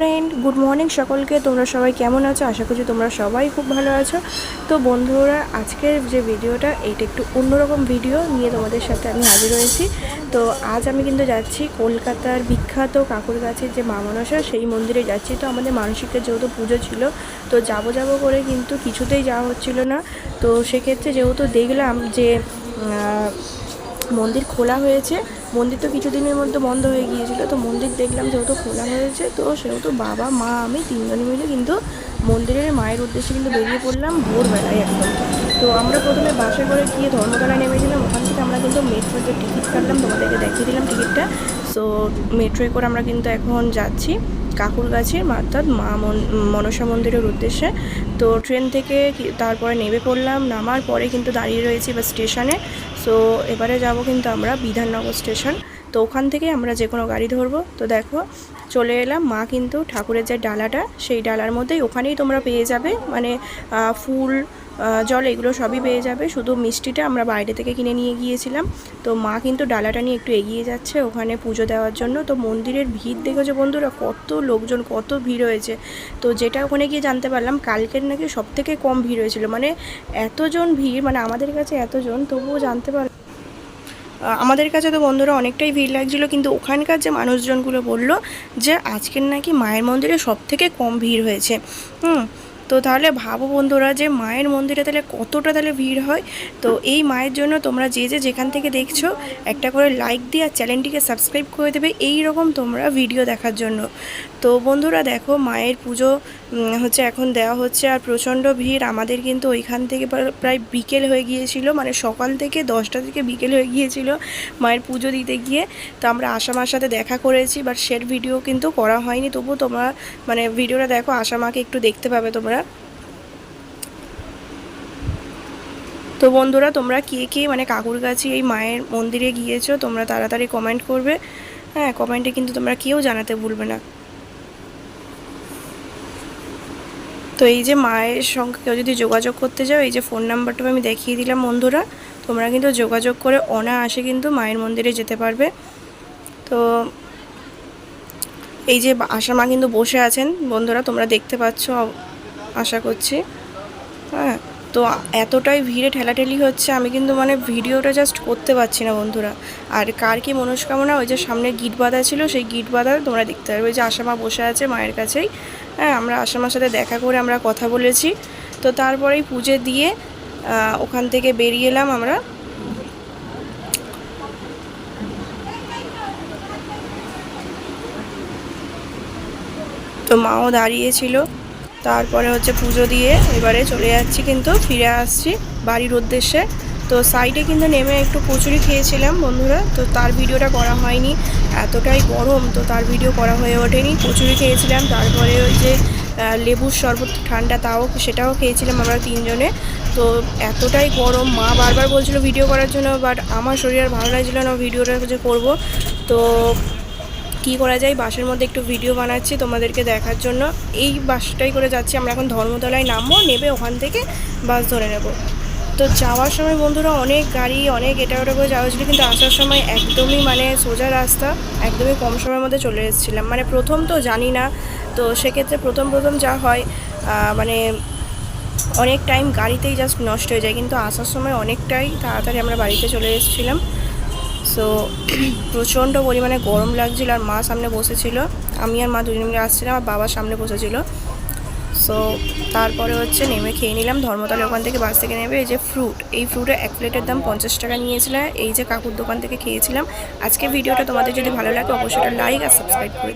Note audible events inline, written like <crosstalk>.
Friend good morning সকলকে। তোমরা সবাই কেমন আছো? আশা করছি তোমরা সবাই খুব ভালো আছো। তো বন্ধুরা, আজকের যে ভিডিওটা, এইটা একটু অন্যরকম ভিডিও নিয়ে তোমাদের সাথে আমি হাজির হয়েছি। তো আজ আমি কিন্তু যাচ্ছি কলকাতার বিখ্যাত কাকুর গাছের যে মা মনসা সেই মন্দিরে যাচ্ছি। তো আমাদের মানসিকের যেহেতু পুজো ছিল, তো যাব যাব করে কিন্তু কিছুতেই যাওয়া হচ্ছিল না। তো সেক্ষেত্রে যেহেতু দেখলাম যে মন্দির খোলা হয়েছে মন্দির তো কিছুদিনের মধ্যে বন্ধ হয়ে গিয়েছিল, তো মন্দির দেখলাম যেহেতু খোলা হয়েছে, তো সেহেতু বাবা, মা, আমি তিনজনে মিলে কিন্তু মন্দিরের মায়ের উদ্দেশ্যে কিন্তু বেরিয়ে পড়লাম ভোরবেলায় একদম। তো আমরা প্রথমে বাসে করে গিয়ে ধর্মতলায় নেমেছিলাম, ওখান থেকে আমরা কিন্তু মেট্রোতে টিকিট কাটলাম, তোমাদেরকে দেখিয়ে দিলাম টিকিটটা। সো মেট্রোয় করে আমরা কিন্তু এখন যাচ্ছি কাকুর গাছের অর্থাৎ মা মন- মনসা মন্দিরের উদ্দেশ্যে। তো ট্রেন থেকে তারপরে নেমে পড়লাম, নামার পরে কিন্তু দাঁড়িয়ে রয়েছি এবার স্টেশনে। সো এবারে যাব কিন্তু আমরা বিধাননগর স্টেশন। তো ওখান থেকে আমরা যে কোনো গাড়ি ধরবো। তো দেখো, চলে এলাম। মা কিন্তু ঠাকুরের যে ডালাটা, সেই ডালার মধ্যেই ওখানেই তোমরা পেয়ে যাবে। মানে ফুল জল এগুলো সবই পেয়ে যাবে। শুধু মিষ্টিটা আমরা বাইরে থেকে কিনে নিয়ে গিয়েছিলাম। তো মা কিন্তু ডালাটা নিয়ে একটু এগিয়ে যাচ্ছে ওখানে পুজো দেওয়ার জন্য। তো মন্দিরের ভিড় দেখেছ বন্ধুরা? কত লোকজন, কত ভিড় হয়েছে। তো যেটা ওখানে গিয়ে জানতে পারলাম, কালকের নাকি সব থেকে কম ভিড় হয়েছিল। মানে এতজন ভিড় মানে আমাদের কাছে এতজন, তবুও জানতে পার আমাদের কাছে তো বন্ধুরা অনেকটাই ভিড় লাগছিল। কিন্তু ওখানকার যে মানুষজনগুলো বলল যে আজকের নাকি মায়ের মন্দিরে সব থেকে কম ভিড় হয়েছে। হুম তো তাহলে ভাবো বন্ধুরা যে মায়ের মন্দিরে তাহলে কতটা তাহলে ভিড় হয়? তো এই মায়ের জন্য তোমরা যে যে যেখান থেকে দেখছ, একটা করে লাইক দিয়ে আর চ্যানেলটিকে সাবস্ক্রাইব করে দেবে এই রকম তোমরা ভিডিও দেখার জন্য। তো বন্ধুরা দেখো মায়ের পুজো হচ্ছে এখন দেওয়া হচ্ছে আর প্রচণ্ড ভিড়। আমাদের কিন্তু ওইখান থেকে প্রায় বিকেল হয়ে গিয়েছিল মানে সকাল থেকে দশটা থেকে বিকেল হয়ে গিয়েছিল মায়ের পুজো দিতে গিয়ে। তো আমরা আশামার সাথে দেখা করেছি বাট সের ভিডিও কিন্তু করা হয়নি। তবু তোমরা মানে ভিডিওটা দেখো, আশামাকে একটু দেখতে পাবে তোমরা। তো বন্ধুরা, তোমরা কে কে মানে কাকুর কাছে এই মায়ের মন্দিরে গিয়েছো, তোমরা তাড়াতাড়ি কমেন্ট করবে। হ্যাঁ কমেন্টে কিন্তু তোমরা কেউ জানাতে ভুলবে না। তো এই যে মায়ের সঙ্গে কেউ যদি যোগাযোগ করতে যাও এই যে ফোন নাম্বারটা আমি দেখিয়ে দিলাম বন্ধুরা। তোমরা কিন্তু যোগাযোগ করে অনায়াসে কিন্তু মায়ের মন্দিরে যেতে পারবে। তো এই যে আশা মা কিন্তু বসে আছেন। বন্ধুরা, তোমরা দেখতে পাচ্ছ আশা করছি। হ্যাঁ তো এতটাই ভিড়ে ঠেলাঠেলি হচ্ছে, আমি কিন্তু মানে ভিডিওটা জাস্ট করতে পারছি না বন্ধুরা। আর কার কি মনস্কামনা, ওই যে সামনে গিট বাঁধা ছিল, সেই গিট বাঁধা তোমরা দেখতে পারবে। ওই যে আশামা বসে আছে মায়ের কাছেই। হ্যাঁ আমরা আশামার সাথে দেখা করে আমরা কথা বলেছি। তো তারপরেই পুজো দিয়ে ওখান থেকে বেরিয়ে এলাম আমরা। তো মাও দাঁড়িয়েছিল তারপরে হচ্ছে পুজো দিয়ে এবারে চলে যাচ্ছি কিন্তু, ফিরে আসছি বাড়ির উদ্দেশ্যে। তো সাইডে কিন্তু নেমে একটু কচুরি খেয়েছিলাম বন্ধুরা, তো তার ভিডিওটা করা হয়নি। এতটাই গরম, তো তার ভিডিও করা হয়ে ওঠেনি। কচুরি খেয়েছিলাম, তারপরে ওই যে লেবুর শরবত ঠান্ডা তাও সেটাও খেয়েছিলাম আমরা তিনজনে। তো এতটাই গরম, মা বারবার বলছিল ভিডিও করার জন্য বাট আমার শরীর আর ভালো লাগছিল না, ভিডিওটা যে করব। তো কি করা যায়, বাসের মধ্যে একটু ভিডিও বানাচ্ছি তোমাদেরকে দেখার জন্য। এই বাসটাই করে যাচ্ছি, আমরা এখন ধর্মতলায় নামবো, নেবে ওখান থেকে বাস ধরে নেব। তো যাওয়ার সময় বন্ধুরা অনেক গাড়ি, অনেক এটা ওটা করে যাওয়া হয়েছিল, কিন্তু আসার সময় একদমই মানে সোজা রাস্তা, একদমই কম সময়ের মধ্যে চলে এসেছিলাম। মানে প্রথম তো জানি না, তো সেক্ষেত্রে প্রথম প্রথম যা হয় মানে অনেক টাইম গাড়িতেই জাস্ট নষ্ট হয়ে যায়, কিন্তু আসার সময় অনেকটাই তাড়াতাড়ি আমরা বাড়িতে চলে এসেছিলাম। সো <clears throat> প্রচণ্ড পরিমাণে গরম লাগছিল আর মা সামনে বসেছিল। আমি আর মা দুজন মিলে আসছিলাম আর বাবা সামনে বসেছিল। সো তারপরে হচ্ছে নেমে খেয়ে নিলাম। ধর্মতলা ওখান থেকে বাস থেকে নেবে। এই যে ফ্রুট এই ফ্রুটের এক প্লেটের দাম পঞ্চাশ টাকা নিয়েছিল। এই যে কাকুর দোকান থেকে খেয়েছিলাম। আজকে ভিডিওটা তোমাদের যদি ভালো লাগে, অবশ্যই লাইক আর সাবস্ক্রাইব করে